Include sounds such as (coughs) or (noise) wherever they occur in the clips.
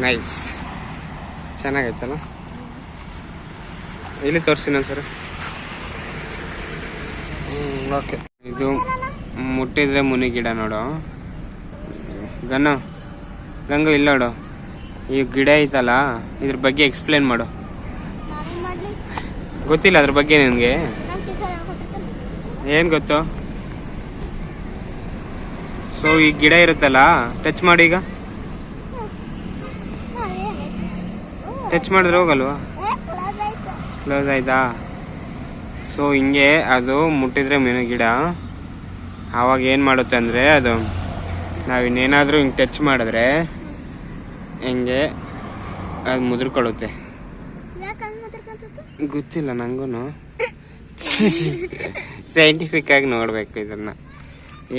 Nice ಚೆನ್ನಾಗೈತಲ್ಲ? ಇಲ್ಲಿ ತೋರಿಸ್ತೀನಿ sir? Okay ಇದು ಮುಟ್ಟಿದ್ರೆ ಮುನಿ ಗಿಡ ನೋಡು. ಗನ್ನು ಗಂಗು ಇಲ್ಲ ನೋಡು. ಈ ಗಿಡ ಐತಲ್ಲ, ಇದ್ರ ಬಗ್ಗೆ ಎಕ್ಸ್ಪ್ಲೇನ್ ಮಾಡು. ಗೊತ್ತಿಲ್ಲ ಅದ್ರ ಬಗ್ಗೆ ನಿನಗೆ. ಏನು ಗೊತ್ತು? ಸೊ ಈ ಗಿಡ ಇರುತ್ತಲ್ಲ ಟಚ್ ಮಾಡಿ ಈಗ ಹಾ ಏನಾಯ್ತು ಟಚ್ ಮಾಡಿದ್ರೆ ಹೋಗಲ್ವಾ? ಕ್ಲೋಸ್ ಆಯ್ತು? ಸೊ ಹಿಂಗೆ ಅದು ಮುಟ್ಟಿದ್ರೆ ಮೀನು ಗಿಡ. ಆವಾಗ ಏನು ಮಾಡುತ್ತೆ ಅಂದರೆ ಅದು ನಾವು ಇನ್ನೇನಾದರೂ ಹಿಂಗೆ ಟಚ್ ಮಾಡಿದ್ರೆ ಹೆಂಗೆ ಅದು ಮುದ್ರಕೊಳ್ಳುತ್ತೆ. ಗೊತ್ತಿಲ್ಲ ನನಗೂ ಸೈಂಟಿಫಿಕ್ ಆಗಿ ನೋಡಬೇಕು ಇದನ್ನ.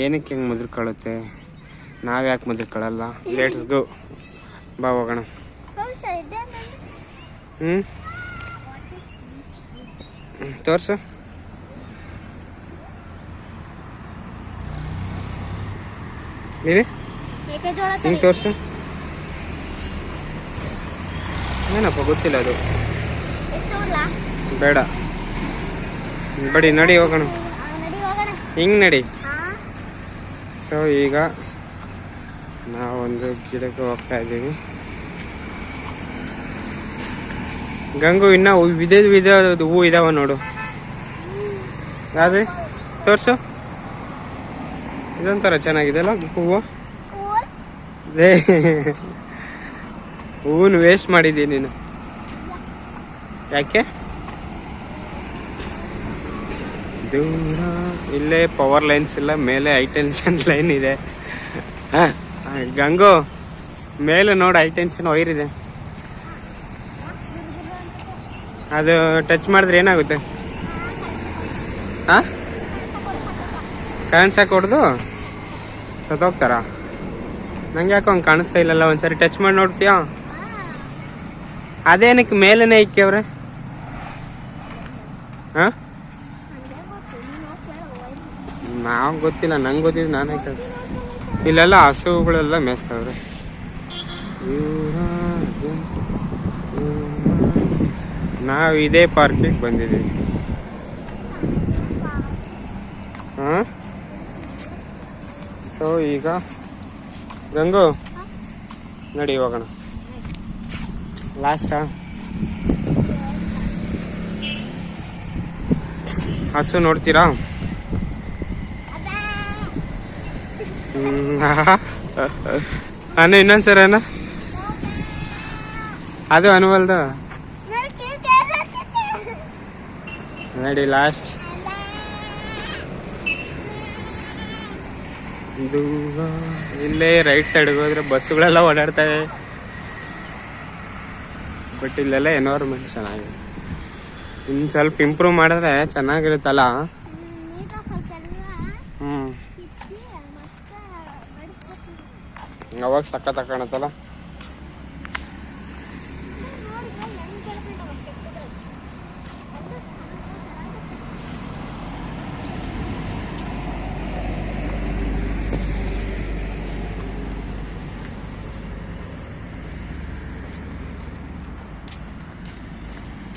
ಏನಕ್ಕೆ ಹೆಂಗೆ ಮುದ್ರಕೊಳ್ಳುತ್ತೆ? ನಾವು ಯಾಕೆ ಮುದ್ರಕೊಳ್ಳಲ್ಲ? ಲೆಟ್ಸ್ ಗೋ ಬಾ ಹೋಗೋಣ. ಹ್ಞೂ ತೋರ್ಸು. ನೀವೇ ಹಿಂಗೆ ತೋರ್ಸು. ಏನಪ್ಪ, ಗೊತ್ತಿಲ್ಲ ಅದು? ಬೇಡ. ಬಡಿ, ನಡಿ, ಹೋಗೋಣ. ಹಿಂಗೆ ನಡಿ. ಸೊ ಈಗ ನಾವೊಂದು ಗಿಡಕ್ಕೆ ಹೋಗ್ತಾ ಇದ್ದೀವಿ. ಗಂಗು ಇನ್ನ ವಿಧ ವಿಧ ಹೂ ಇದಾವ ನೋಡು. ಆದ್ರೆ, ತೋರ್ಸು. ಇದೊಂಥರ ಚೆನ್ನಾಗಿದೆ ಅಲ್ಲ ಹೂವು ಹೂವನ್ನ ವೇಸ್ಟ್ ಮಾಡಿದ್ದೀನಿ ನೀನು. ಯಾಕೆ? ದೂರ, ಇಲ್ಲೇ ಪವರ್ ಲೈನ್ಸ್ ಇಲ್ಲ, ಮೇಲೆ ಹೈ ಟೆನ್ಷನ್ ಲೈನ್ ಇದೆ. ಗಂಗು, ಮೇಲೆ ನೋಡು ಹೈ ಟೆನ್ಷನ್ ವೈರ್ ಇದೆ. ಅದು ಟಚ್ ಮಾಡಿದ್ರೆ ಏನಾಗುತ್ತೆ? ಹಾ ಕರೆಂಟ್ ಶಾಕ್ ಹೊಡೆದು ಸತ್ತೋಗ್ತಾರಾ? ನಂಗೆ ಯಾಕೆ ಹಂಗೆ ಕಾಣಿಸ್ತಾ ಇಲ್ಲಲ್ಲ, ಒಂದ್ಸರಿ ಟಚ್ ಮಾಡಿ ನೋಡ್ತೀಯಾ? ಅದೇನಕ್ಕೆ ಮೇಲೇನೆ ಇಕ್ಕವ್ರೆ ಹಾ ನಾವು ಗೊತ್ತಿಲ್ಲ, ನಂಗೆ ಗೊತ್ತಿದ್ದು ನಾನೇ ಕೇಳ ಇಲ್ಲೆಲ್ಲ ಹಸುಗಳೆಲ್ಲ ಮೇಯ್ಸ್ತವ್ರೆ. ನಾವು ಇದೇ ಪಾರ್ಕಿಗೆ ಬಂದಿದ್ದೀವಿ. ಹಾಂ? ಸೊ ಈಗ ಗಂಗು, ನಡಿ ಹೋಗೋಣ. ಲಾಸ್ಟಾ ಹಸು ನೋಡ್ತೀರಾ? ಅನ್ನ ಇನ್ನೊಂದ್ಸರ ಅನ್ನ ಅದು ಅನುವಲ್ದು? ನಡಿ ಲಾಸ್ಟ್ ಇದು ಇಲ್ಲೇ ರೈಟ್ ಸೈಡ್ಗೆ ಹೋದ್ರೆ ಬಸ್ಸುಗಳೆಲ್ಲ ಓಡಾಡ್ತವೆ ಬಟ್ ಇಲ್ಲೆಲ್ಲ ಎನ್ವೈರ್ಮೆಂಟ್ ಚೆನ್ನಾಗಿದೆ. ಇನ್ನು ಸ್ವಲ್ಪ ಇಂಪ್ರೂವ್ ಮಾಡಿದ್ರೆ ಚೆನ್ನಾಗಿರುತ್ತಲ್ಲ? ಹ್ಞೂ. ಅವಾಗ ಸಕ್ಕ ಕಾಣತ್ತಲ್ಲ?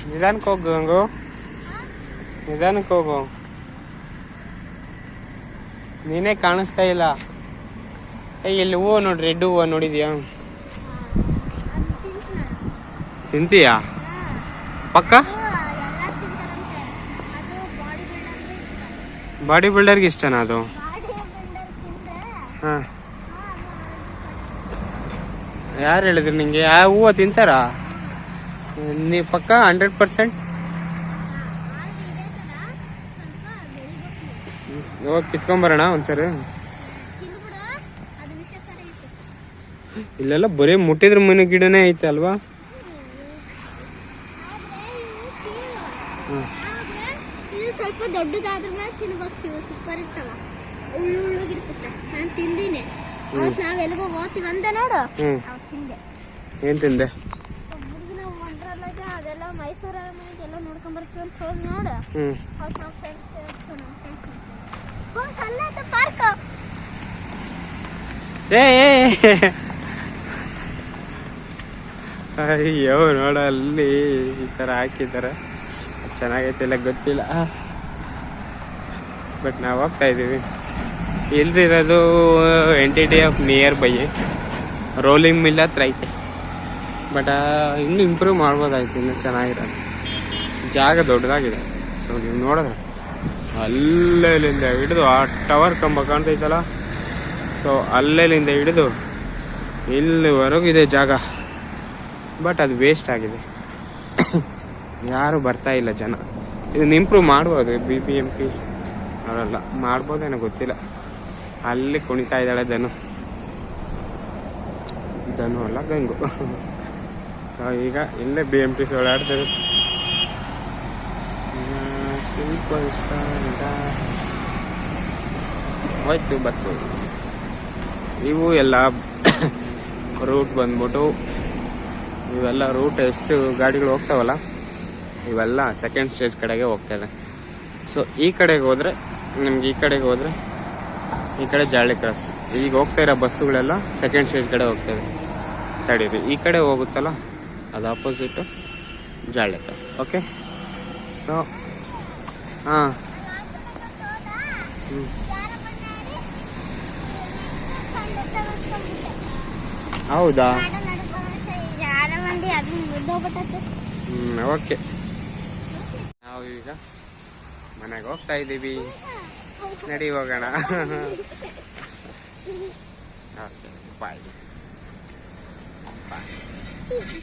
ನಿಧಾನಕ್ಕೆ ಹೋಗು ಗಂಗು ನಿಧಾನಕ್ಕೆ ಹೋಗು ನೀನೇ ಕಾಣಿಸ್ತಾ ಇಲ್ಲ. ಏ, ಇಲ್ಲಿ ಹೂವು ನೋಡಿ ರೆಡ್ ಹೂವು ನೋಡಿದ್ಯಾ? ತಿಂತೀಯಾ. ಪಕ್ಕ? ಬಾಡಿ ಬಿಲ್ಡರ್ಗೆ ಇಷ್ಟನಾ ಅದು? ಹಾಂ. ಯಾರು ಹೇಳಿದ್ರು ನಿಂಗೆ? ಆ ಹೂವು ತಿಂತಾರ? ನೀ ಪಕ್ಕ ಹಂಡ್ರೆಡ್ ಪರ್ಸೆಂಟ್. ಹೋಗಿ ಕಿತ್ಕೊಂಬರೋಣ ಒಂದ್ಸರಿ. ಇಲ್ಲೆಲ್ಲ ಬರೀ ಮುಟ್ಟಿದ್ರ ಮೀನು ಗಿಡನೇ ಐತೆ ಅಲ್ವಾ? ಸ್ವಲ್ಪ ದೊಡ್ಡದಾದ್ರ ಮೇಲೆ ತಿನ್ಬೇಕು ಇವು ಸೂಪರ್ ಇರ್ತಾವ ಉಳ್ಳು ಉಳ್ಳುಗಿರ್ತತೆ ನಾನು ತಿಂದೀನಿ ಅವತ್ತು ನಾವ್ ಎಲ್ಗೋ ಹೋಗ್ತೀವಿ ಅಂದೆ ನೋಡು ತಿಂದೆ ಏನು ತಿಂದೆ? ಮೈಸೂರು ಎಲ್ಲ ನೋಡ್ಕೊಂಡ್ ಬರ್ತೀವಿ ಅಂತ ಹೋಗಿ ನೋಡು. ಅವತ್ತು ನಾವು ಫ್ರೆಂಡ್ಸ್ ನಮ್ಮ ಫ್ರೆಂಡ್ಸ್ ಹೋಗಿ ಪಾರ್ಕ್ ಏ. ಅಯ್ಯೋ ನೋಡ ಅಲ್ಲಿ ಈ ಥರ ಹಾಕಿದ್ದಾರೆ ಚೆನ್ನಾಗೈತೆ ಇಲ್ಲ ಗೊತ್ತಿಲ್ಲ. ಬಟ್ ನಾವು ಹೋಗ್ತಾ ಇದ್ದೀವಿ ಇಲ್ದಿರೋದು N T D off near by rolling mill ಹತ್ರ ಐತೆ. ಬಟ್ ಇನ್ನೂ ಇಂಪ್ರೂವ್ ಮಾಡ್ಬೋದಾಯ್ತು, ಇನ್ನೂ ಚೆನ್ನಾಗಿರೋದು. ಜಾಗ ದೊಡ್ಡದಾಗಿದೆ. ಸೊ ನೀವು ನೋಡಿದ್ರೆ ಅಲ್ಲೇಲಿಂದ ಹಿಡಿದು ಆ ಟವರ್ ಕಂಬ ಕಾಣ್ತೈತಲ್ಲ? ಸೊ ಅಲ್ಲೇಲಿಂದ ಹಿಡಿದು ಇಲ್ಲಿವರೆಗೂ ಇದೆ ಜಾಗ. ಬಟ್ ಅದು ವೇಸ್ಟ್ ಆಗಿದೆ. (coughs) ಯಾರು ಬರ್ತಾ ಇಲ್ಲ ಜನ. ಇದನ್ನು ಇಂಪ್ರೂವ್ ಮಾಡ್ಬೋದು ಬಿ ಬಿ ಎಂ ಪಿ ಅವರೆಲ್ಲ. ಮಾಡ್ಬೋದೇನೋ ಗೊತ್ತಿಲ್ಲ. ಅಲ್ಲಿ ಕುಣಿತಾ ಇದ್ದಾಳೆ ಧನು. ಧನು ಅಲ್ಲ ಗಂಗು. (laughs) ಸೊ ಈಗ ಇಲ್ಲೇ ಬಿ ಎಂ ಟಿ ಸಿ ಓಡಾಡ್ತಾರೆ ಸ್ವಲ್ಪ ಇಷ್ಟ ಅಂತ. ಹೋಯ್ತು ಬಸ್ಸು ಇವು ಎಲ್ಲ ರೂಟ್ ಬಂದ್ಬಿಟ್ಟು, ಇವೆಲ್ಲ ರೂಟ್ ಎಷ್ಟು ಗಾಡಿಗಳು ಹೋಗ್ತಾವಲ್ಲ, ಇವೆಲ್ಲ ಸೆಕೆಂಡ್ ಸ್ಟೇಜ್ ಕಡೆಗೆ ಹೋಗ್ತದೆ ಸೊ ಈ ಕಡೆಗೆ ಹೋದರೆ, ನಿಮ್ಗೆ ಈ ಕಡೆಗೆ ಹೋದರೆ, ಈ ಕಡೆ ಜಾಳಿ ಕ್ರಾಸ್ ಈಗ ಹೋಗ್ತಾ ಇರೋ ಬಸ್ಸುಗಳೆಲ್ಲ ಸೆಕೆಂಡ್ ಸ್ಟೇಜ್ ಕಡೆ ಹೋಗ್ತವೆ ತಡೀರಿ. ಈ ಕಡೆ ಹೋಗುತ್ತಲ್ಲ ಅದು ಆಪೋಸಿಟು ಜಾಳೆ ಕಾಸು ಓಕೆ ಸೊ ಹಾಂ. ಹ್ಞೂ ಹೌದಾ? ಹ್ಞೂ ಓಕೆ ನಾವು ಈಗ ಮನೆಗೆ ಹೋಗ್ತಾ ಇದ್ದೀವಿ. ನಡಿ ಹೋಗೋಣ. ಓಕೆ ಬಾಯ್ ಬಾಯ್